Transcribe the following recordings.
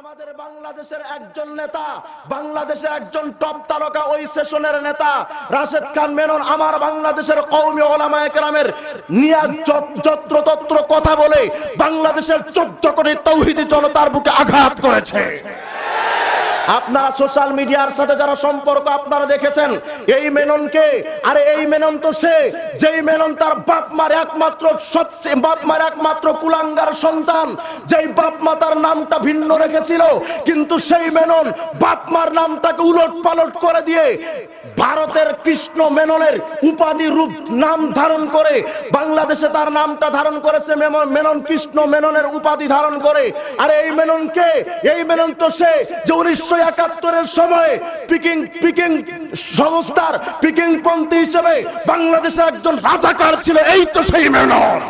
আমাদের বাংলাদেশের একজন নেতা, বাংলাদেশের একজন টপ তারকা ওই সেশনের নেতা, রাশেদ খান মেনন, আমার বাংলাদেশের কৌমি ওলামায় একরামের নিয়া যত্র তত্র কথা বলে বাংলাদেশের চোদ্দ কোটি তৌহিদি জনতার বুকে আঘাত করেছে। আপনারা সোশ্যাল মিডিয়ার সাথে যারা সম্পর্ক আপনারা দেখেছেন, এই মেননকে আরে এই মেনন তো সে, যেই মেনন তার বাপ মার একমাত্র সবচেয়ে বাপ মার একমাত্র কুলাঙ্গার সন্তান, যেই বাপ মা তার নামটা ভিন্ন রেখেছিল, কিন্তু সেই মেনন বাপ মার নামটাকে উলট পালট করে দিয়ে ভারতের কৃষ্ণ মেননের উপাধি রূপ নাম ধারণ করে, বাংলাদেশে তার নামটা ধারণ করেছে মেনন কৃষ্ণ মেননের উপাধি ধারণ করে। আর এই মেননকে এই মেনন তো সে যে উনিশশো একাত্তরের সময় পিকিং পিকিং সংস্থার পিকিং পন্থী হিসেবে বাংলাদেশের একজন রাজাকার ছিল, এই তো সেই মেনন।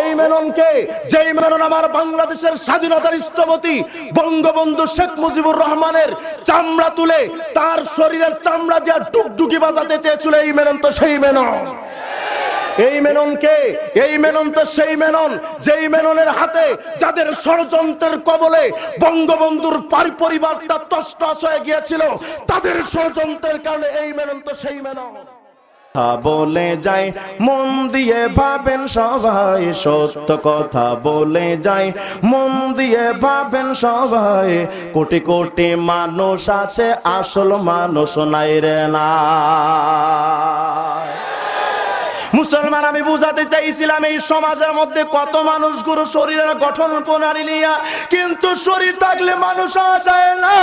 এই মেননকে, যেই মেনন আমার বাংলাদেশের স্বাধীনতার স্থপতি বঙ্গবন্ধু শেখ মুজিবুর রহমানের চামড়া তুলে তার শরীরের চামড়া দিয়ে ডুগডুগি বাজাতে চেয়েছিল, এই মেনন তো সেই মেনন। এই মেননকে এই মেনন তো সেই মেনন যেই মেননের হাতে যাদের ষড়যন্ত্রের কবলে বঙ্গবন্ধুর পারি- পরিবারটা তস্তস হয়ে গিয়েছিল তাদের ষড়যন্ত্রের কারণে এই মেনন তো সেই মেনন। কথা বলে যাই মন দিয়ে ভাবেন সবাই সত্য কথা বলে যাই মন দিয়ে ভাবেন সবাই কোটি কোটি মানুষ আছে আসল মানুষ নাই রে না। মুসলমান, আমি বুঝাতে চাইছিলাম এই সমাজের মধ্যে কত মানুষ গুরু শরীরের গঠন প্রণালী নিয়া, কিন্তু শরীর থাকলে মানুষ আসে না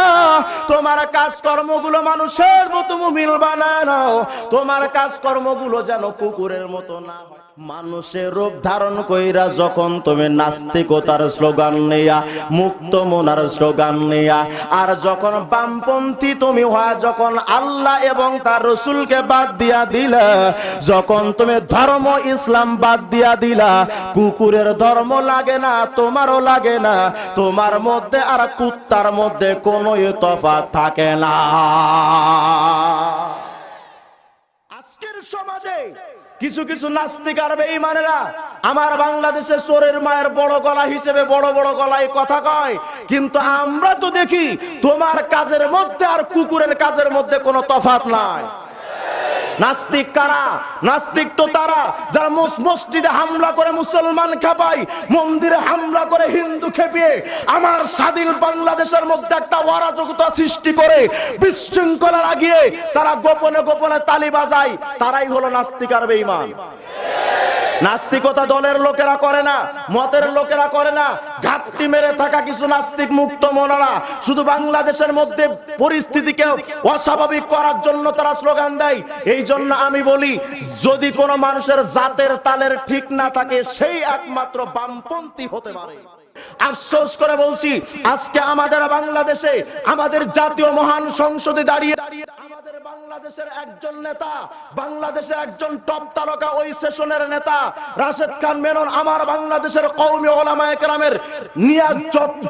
তোমার কাজকর্মগুলো মানুষের মতো মিল বানায় নাও তোমার কাজকর্মগুলো যেন কুকুরের মতো না হয়। মানুষের রূপ ধারণ কইরা যখন তুমি নাস্তিকতার স্লোগান নিয়া, মুক্ত মনার স্লোগান নিয়া, আর যখন বামপন্থী তুমি হওয়া, যখন আল্লাহ এবং তার রসুলকে বাদ দিয়া দিলা, যখন তুমি ধর্ম ইসলাম বাদ দিয়া দিলা, কুকুরের ধর্ম লাগে না, তোমারও লাগে না, তোমার মধ্যে আর কুত্তার মধ্যে কোনো তফাৎ থাকে না। আজকের সমাজে কিছু কিছু নাস্তিক আর বেঈমানেরা আমার বাংলাদেশে চোরের মায়ের বড় গলা হিসেবে বড় বড় গলায় কথা কয়, কিন্তু আমরা তো দেখি তোমার কাজের মধ্যে আর কুকুরের কাজের মধ্যে কোনো তফাত নাই। নাস্তিক কারা? নাস্তিক তো তারা, যারা মসজিদে হামলা করে মুসলমান খেপাই মন্দিরে হামলা করে হিন্দু খেপিয়ে, আমার স্বাধীন বাংলাদেশের মধ্যে একটা অরাজকতা সৃষ্টি করে বিশৃঙ্খলা লাগিয়ে তারা গোপনে গোপনে তালি বাজায়, তারাই হলো নাস্তিক আর বেঈমান। নাস্তিকতা দলের লোকেরা করে না, মতের লোকেরা করে না। ঘাপটি মেরে থাকা কিছু নাস্তিক মুক্ত মনারা। শুধু বাংলাদেশের মধ্যে পরিস্থিতিকে অস্বাভাবিক করার জন্য তারা স্লোগান দেয়। এই জন্য আমি বলি, যদি কোনো মানুষের জাতের তালের ঠিক না থাকে, সেই একমাত্র বামপন্থী হতে পারে। আফসোস করে বলছি, আজকে আমাদের বাংলাদেশে আমাদের জাতীয় মহান সংসদে দাঁড়িয়ে দাঁড়িয়ে বাংলাদেশের একজন নেতা, বাংলাদেশের একজন টপ তারকা ওই সেশনের নেতা, রাশেদ খান মেনন আমার বাংলাদেশের কৌমি ওলামা একরামের নিয়া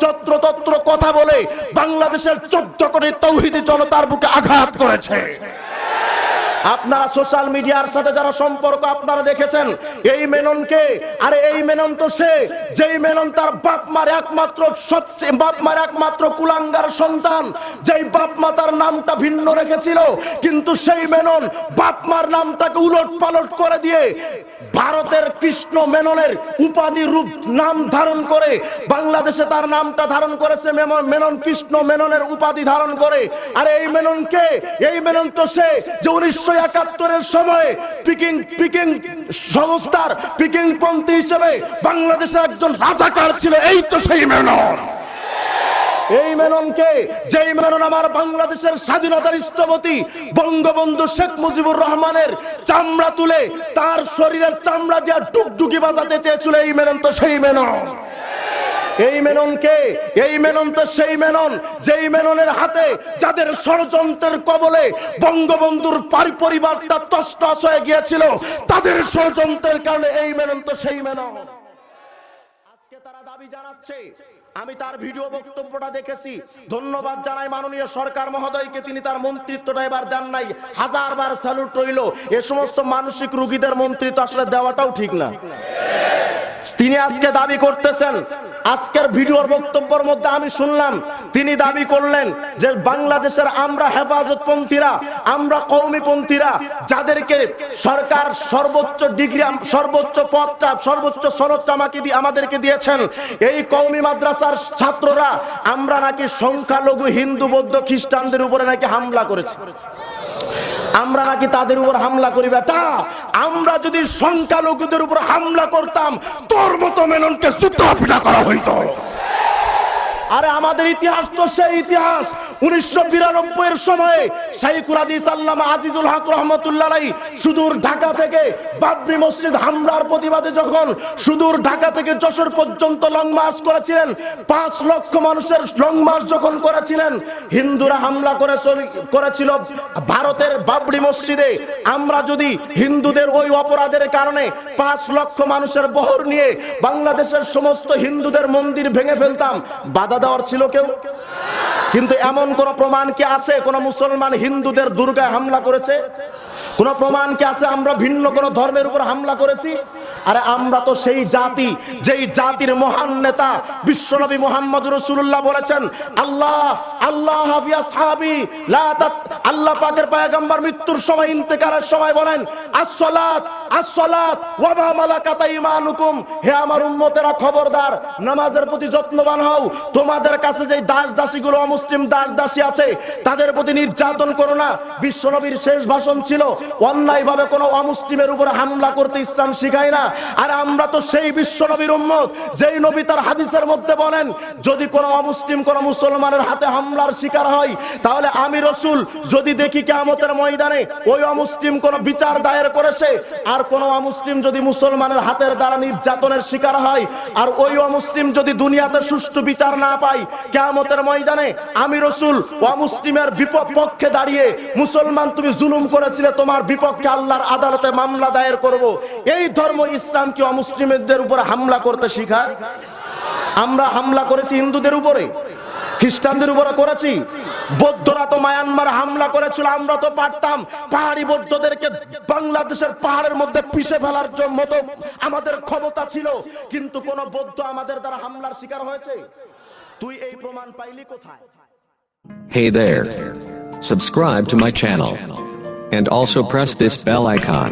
যত্র তত্র কথা বলে বাংলাদেশের চোদ্দ কোটি তৌহিদি জনতার বুকে আঘাত করেছে। আপনারা সোশ্যাল মিডিয়ার সাথে যারা সম্পর্ক আপনারা দেখেছেন, এই মেননকে, আরে এই মেনন তো সে, যেই মেনন তার বাপ মার একমাত্র সবচেয়ে, বাপ মার একমাত্র কুলাঙ্গার সন্তান, যেই বাপ মা তার নামটা ভিন্ন রেখেছিল, কিন্তু সেই মেনন বাপ মার নামটাকে উলট পালট করে দিয়ে ভারতের কৃষ্ণ মেননের উপাধি রূপ নাম ধারণ করে, বাংলাদেশে তার নামটা ধারণ করেছে মেনন কৃষ্ণ মেননের উপাধি ধারণ করে, আর এই মেননকে, এই মেনন তো সে যে উনিশশো একাত্তরের সময় পিকিং পিকিং সংস্থার পিকিং পন্থী হিসেবে বাংলাদেশের একজন রাজাকার ছিল, এই তো সেই মেনন। এই মেননকে, যেই মেনন আমার বাংলাদেশের স্বাধীনতার স্থপতি বঙ্গবন্ধু শেখ মুজিবুর রহমানের চামড়া তুলে তার শরীরের চামড়া দিয়ে ডুগডুগি বাজাতে চেয়েছিল, এই মেনন তো সেই মেনন। এই মেননকে এই মেনন তো সেই মেনন, যেই মেননের হাতে যাদের ষড়যন্ত্রের কবলে বঙ্গবন্ধুর পারি পরিবারটা তস্তস হয়ে গিয়েছিল, তাদের ষড়যন্ত্রের কারণে এই মেনন তো সেই মেনন। আজকে তারা দাবি জানাচ্ছে, আমি তার ভিডিও বক্তব্যটা দেখেছি। ধন্যবাদ জানাই মাননীয় সরকার মহোদয়কে, তিনি তার মন্ত্রিত্বটা এবার দেন নাই, হাজারবার স্যালুট রইল। এ সমস্ত মানসিক রুগীদের মন্ত্রিত্ব আসলে দেওয়াটাও ঠিক না। তিনি আজকে দাবি করতেছেন আজকের ভিডিওর বক্তব্যের মধ্যে আমি শুনলাম, তিনি দাবি করলেন যে বাংলাদেশের আমরা হেফাজতপন্থীরা, আমরা কৌমিপন্থীরা যাদেরকে সরকার সর্বোচ্চ ডিগ্রি, সর্বোচ্চ পদটা, সর্বোচ্চ সনদটা আমাকে দিয়ে আমাদেরকে দিয়েছেন, এই কৌমি মাদ্রাসার ছাত্ররা আমরা নাকি সংখ্যালঘু, হিন্দু, বৌদ্ধ, খ্রিস্টানদের উপরে নাকি হামলা করেছি। আমরা নাকি তাদের উপর হামলা করি, বেটা। আমরা যদি সংখ্যালঘুদের উপর হামলা করতাম, তোর মতো মেননকে জুতা পিঠা করা হইতো। আরে আমাদের ইতিহাস তো সেই ইতিহাস। উনিশশো বিরানব্বই এর সময়ে আল্লামা আজিজুল হক রহমতুল্লাহ সুদূর ঢাকা থেকে বাবরি মসজিদ হামলার প্রতিবাদে যখন সুদূর ঢাকা থেকে যশোর পর্যন্ত লং মার্চ করেছিলেন, পাঁচ লক্ষ মানুষের লং মার্চ যখন করেছিলেন, হিন্দুরা হামলা করে করেছিল ভারতের বাবরি মসজিদে। আমরা যদি হিন্দুদের ওই অপরাধের কারণে পাঁচ লক্ষ মানুষের বহর নিয়ে বাংলাদেশের সমস্ত হিন্দুদের মন্দির ভেঙে ফেলতাম, বাধা দেওয়ার ছিল কেউ? কিন্তু এমন কোন প্রমাণ কি আছে? কোন মুসলমান হিন্দুদের দুর্গায় হামলা করেছে? কোন প্রমাণ কি আছে? আমরা ভিন্ন কোন ধর্মের উপর হামলা করেছি? আরে আমরা তো সেই জাতি, যেই জাতির মহান নেতা, বিশ্বনবী মোহাম্মদ রসুল্লাহ বলেছেন, আল্লাহ আল্লাহ হাফিয়া সাহাবি আল্লাহ পাকের পয়গম্বর মৃত্যুর সময়, ইন্তেকালের সময় বলেন, আসসালাত আসসালাত, ওয়া মা মালাকাত আইমানুকুম। হে আমার উম্মতেরা খবরদার, নামাজের প্রতি যত্নবান হও। তোমাদের কাছে যে দাস দাসীগুলো অমুসলিম দাস দাসী আছে, তাদের প্রতি নির্যাতন করো না। বিশ্বনবীর শেষ ভাষণ ছিল, অন্যায়ভাবে কোনো অমুসলিমের উপর হামলা করতে ইসলাম শিখায় না। আর আমরা তো সেই বিশ্বনবীর উম্মত, যেই নবী তার হাদিসের মধ্যে বলেন, যদি কোনো অমুসলিম, কোনো মুসলমানের হাতে হামলার শিকার হয়, তাহলে আমি রসুল, যদি দেখি কেমতের ময়দানে ওই অমুসলিম কোন বিচার দায়ের করেছে, আর কোন অমুসলিম যদি মুসলমানের হাতের দ্বারা নির্যাতনের শিকার হয়, আর ওই অমুসলিম যদি দুনিয়াতে সুষ্ঠু বিচার না পায় কেমতের ময়দানে আমি রসুল, অমুসলিমের বিপক্ষে দাঁড়িয়ে মুসলমান তুমি জুলুম করেছিলে, তোমার বিপক্ষে আল্লাহর আদালতে মামলা দায়ের করব। এই ধর্ম ইসলাম কি অমুসলিমদের উপরে হামলা করতে শিখায় আমরা হামলা করেছি হিন্দুদের উপরে, খ্রিস্টানদের উপরে করেছি বৌদ্ধরা তো মায়ানমার হামলা করেছিল, আমরা তো পারতাম পাহাড়ি বৌদ্ধদেরকে বাংলাদেশের পাহাড়ের মধ্যে পিষে ফেলার মতো আমাদের ক্ষমতা ছিল কিন্তু কোন বৌদ্ধ আমাদের দ্বারা হামলার শিকার হয়েছে তুই এই প্রমাণ পাইলি কোথায় Hey there. Subscribe to my channel. And also press this bell icon.